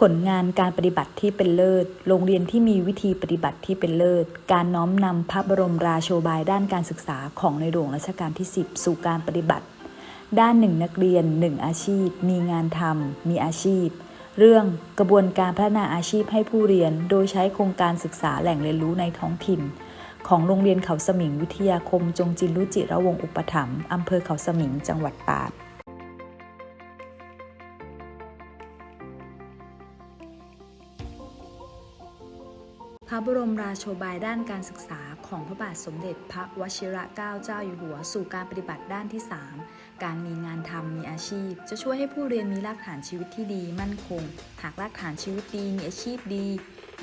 ผลงานการปฏิบัติที่เป็นเลิศ โรงเรียนที่มีวิธีปฏิบัติที่เป็นเลิศ การน้อมนำพระบรมราโชบายด้านการศึกษาของในหลวงรัชกาลที่ 10 สู่การปฏิบัติ ด้านหนึ่งนักเรียนหนึ่งอาชีพ มีงานทำมีอาชีพ เรื่องกระบวนการพัฒนาอาชีพให้ผู้เรียน โดยใช้โครงการศึกษาแหล่งเรียนรู้ในท้องถิ่น ของโรงเรียนเขาสมิงวิทยาคมจงจินรุจิระวงอุปถัมภ์อำเภอเขาสมิงจังหวัดตราด พระบรมราโชบายด้านการศึกษาของพระบาทสมเด็จพระวชิระเกล้าเจ้าอยู่หัว สู่การปฏิบัติด้านที่ 3 การมีงานทำมีอาชีพ จะช่วยให้ผู้เรียนมีรากฐานชีวิตที่ดี มั่นคง หากรากฐานชีวิตดีมีอาชีพดี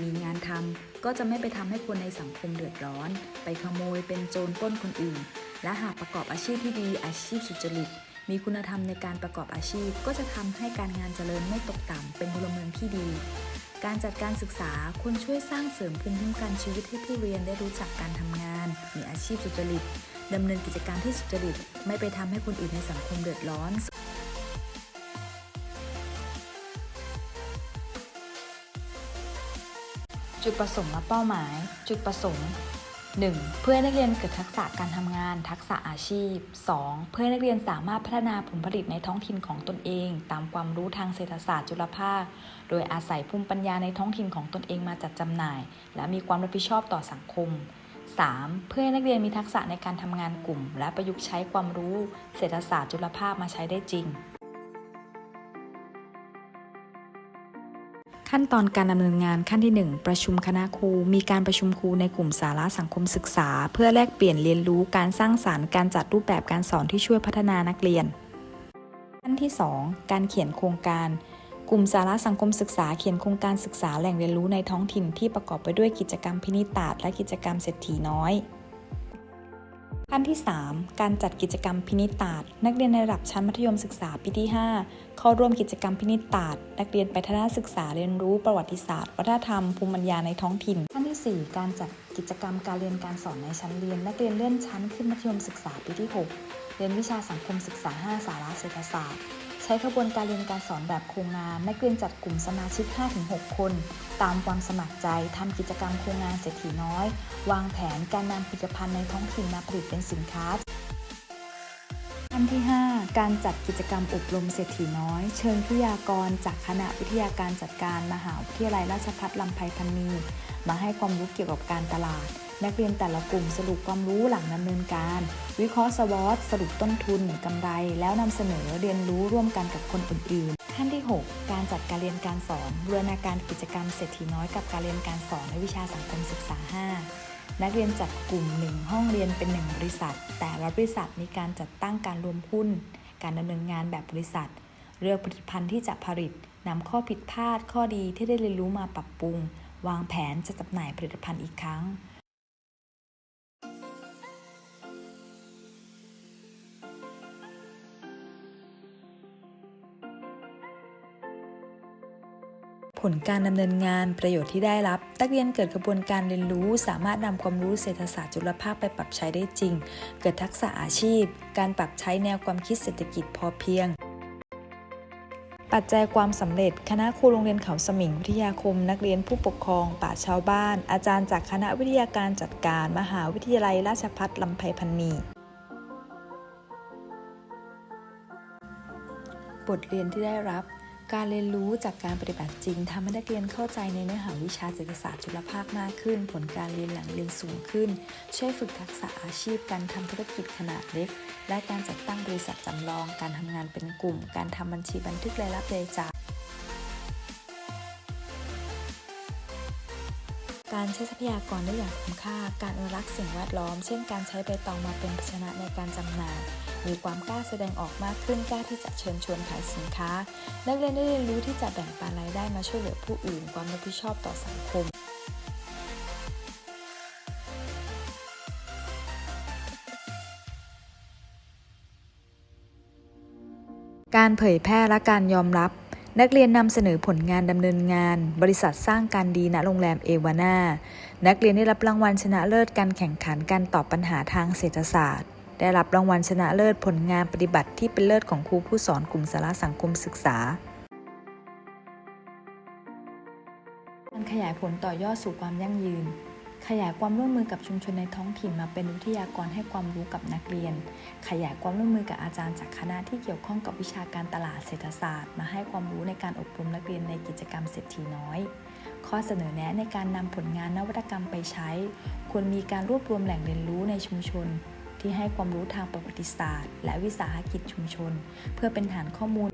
มีงานทำก็จะไม่ไปทำให้คนในสังคมเดือดร้อน ไปขโมยเป็นโจรป้นคนอื่น และหากประกอบอาชีพที่ดี อาชีพสุจริตมีคุณธรรมในการประกอบอาชีพ ก็จะทำให้การงานเจริญไม่ตกต่ำเป็นพลเมืองที่ดี การจัดการศึกษาควรช่วยสร้างเสริมภูมิคุ้มกันชีวิตให้ผู้เรียนได้รู้จักการทำงาน มีอาชีพสุจริตดำเนินกิจการที่สุจริต ไม่ไปทำให้คนอื่นในสังคมเดือดร้อนจุดประสงค์และเป้าหมาย จุดประสงค์ 1. เพื่อให้นักเรียนเกิดทักษะการทำงาน ทักษะอาชีพ 2. เพื่อให้นักเรียนสามารถพัฒนาผลผลิตในท้องถิ่นของตนเอง ตามความรู้ทางเศรษฐศาสตร์จุลภาค โดยอาศัยภูมิปัญญาในท้องถิ่นของตนเองมาจัดจำหน่าย และมีความรับผิดชอบต่อสังคม 3. เพื่อให้นักเรียนมีทักษะในการทำงานกลุ่ม และประยุกต์ใช้ความรู้ เศรษฐศาสตร์จุลภาคมาใช้ได้จริง ขั้นตอนการดำเนินงานขั้นที่ 1 ประชุมคณะครู มีการประชุมครูในกลุ่มสาระสังคมศึกษา เพื่อแลกเปลี่ยนเรียนรู้การสร้างสารรค์การจัดรูปแบบการสอนที่ช่วยพัฒนานักเรียน ขั้นที่ 2 การเขียนโครงการ กลุ่มสาระสังคมศึกษาเขียนโครงการศึกษาแหล่งเรียนรู้ในท้องถิ่นที่ประกอบไปด้วยกิจกรรมพินิตาและกิจกรรมเศรษฐีน้อย ขั้นที่ 3 การจัดกิจกรรมพินิตาดนักเรียนในระดับชั้นมัธยมศึกษาปีที่ 5 เข้าร่วมกิจกรรมพินิตาดนักเรียนไปทัศนศึกษาเรียนรู้ประวัติศาสตร์ วัฒนธรรมภูมิปัญญาในท้องถิ่น ขั้นที่ 4 การจัดกิจกรรมการเรียนการสอนในชั้นเรียน นักเรียนเลื่อนชั้นขึ้นมัธยมศึกษาปีที่ 6 เรียนวิชาสังคมศึกษา 5 สาระเศรษฐศาสตร์ ใช้ขบวนการเรียนการสอนแบบโครงงานนักเรียนจัดกลุ่มสมาชิก 5-6 คน ตามความสมัครใจทำกิจกรรมโครงงานเศรษฐีน้อย วางแผนการนำผลิตภัณฑ์ในท้องถิ่นมาผลิตเป็นสินค้าขั้นที่ 5 การจัดกิจกรรมอบรมเศรษฐีน้อย เชิญวิทยากร จากคณะวิทยาการจัดการ มหาวิทยาลัยราชภัฏลำไพพันนีมาให้ความรู้เกี่ยวกับการตลาด นักเรียนแต่ละกลุ่มสรุปความรู้หลังดำเนินการ วิเคราะห์สวอตสรุปต้นทุนกำไร แล้วนำเสนอเรียนรู้ร่วมกันกับคนอื่นๆขั้นที่ 6 การจัดการเรียนการสอนบูรณาการกิจกรรมเศรษฐีน้อยกับการเรียนการสอนในวิชาสังคมศึกษา 5 นักเรียนจัดกลุ่ม 1 ห้องเรียนเป็น 1 บริษัท แต่ละบริษัทมีการจัดตั้งการรวมหุ้น การดำเนินงานแบบบริษัท เลือกผลิตภัณฑ์ที่จะผลิตนำข้อผิดพลาดข้อดีที่ได้เรียนรู้มาปรับปรุง วางแผนจะจำหน่ายผลิตภัณฑ์อีกครั้ง ผลการดำเนินงานประโยชน์ที่ได้รับนักเรียนเกิดกระบวนการเรียนรู้ สามารถนำความรู้เศรษฐศาสตร์จุลภาคไปปรับใช้ได้จริง เกิดทักษะอาชีพ การปรับใช้แนวความคิดเศรษฐกิจพอเพียง ปัจจัยความสำเร็จ คณะครูโรงเรียนเขาสมิงวิทยาคม นักเรียนผู้ปกครอง ป่าชชาวบ้าน อาจารย์จากคณะวิทยาการจัดการ มหาวิทยาลัยราชภัฏลำไพพันนีบทเรียนที่ได้รับ การเรียนรู้จากการปฏิบัติจริงทำให้นักเรียนเข้าใจในเนื้อหาวิชาเศรษฐศาสตร์จุลภาคมากขึ้น ผลการเรียนหลังเรียนสูงขึ้น ช่วยฝึกทักษะอาชีพการทำธุรกิจขนาดเล็ก และการจัดตั้งบริษัทจำลอง การทำงานเป็นกลุ่ม การทำบัญชีบันทึกรายรับรายจ่าย การใช้ทรัพยากรได้อย่างคุ้มค่า การอนุรักษ์สิ่งแวดล้อม เช่นการใช้ใบตองมาเป็นภาชนะในการจำหน่าย มีความกล้าแสดงออกมากขึ้นกล้าที่จะเชิญชวนขายสินค้า นักเรียนได้เรียนรู้ที่จะแบ่งปันรายได้มาช่วยเหลือผู้อื่น ความรับผิดชอบต่อสังคมการเผยแพร่และการยอมรับ นักเรียนนำเสนอผลงานดำเนินงาน บริษัทสร้างการดีณโรงแรมเอวานานักเรียนได้รับรางวัลชนะเลิศการแข่งขันการตอบปัญหาทางเศรษฐศาสตร์ ได้รับรางวัลชนะเลิศผลงานปฏิบัติที่เป็นเลิศของครูผู้สอนกลุ่มสาระสังคมศึกษาการขยายผลต่อยอดสู่ความยั่งยืน ขยายความร่วมมือกับชุมชนในท้องถิ่นมาเป็นวิทยากรให้ความรู้กับนักเรียน ขยายความร่วมมือกับอาจารย์จากคณะที่เกี่ยวข้องกับวิชาการตลาดเศรษฐศาสตร์ มาให้ความรู้ในการอบรมนักเรียนในกิจกรรมเศรษฐีน้อย ข้อเสนอแนะในการนำผลงานนวัตกรรมไปใช้ ควรมีการรวบรวมแหล่งเรียนรู้ในชุมชน ที่ให้ความรู้ทางประวัติศาสตร์ และวิสาหกิจชุมชน เพื่อเป็นฐานข้อมูล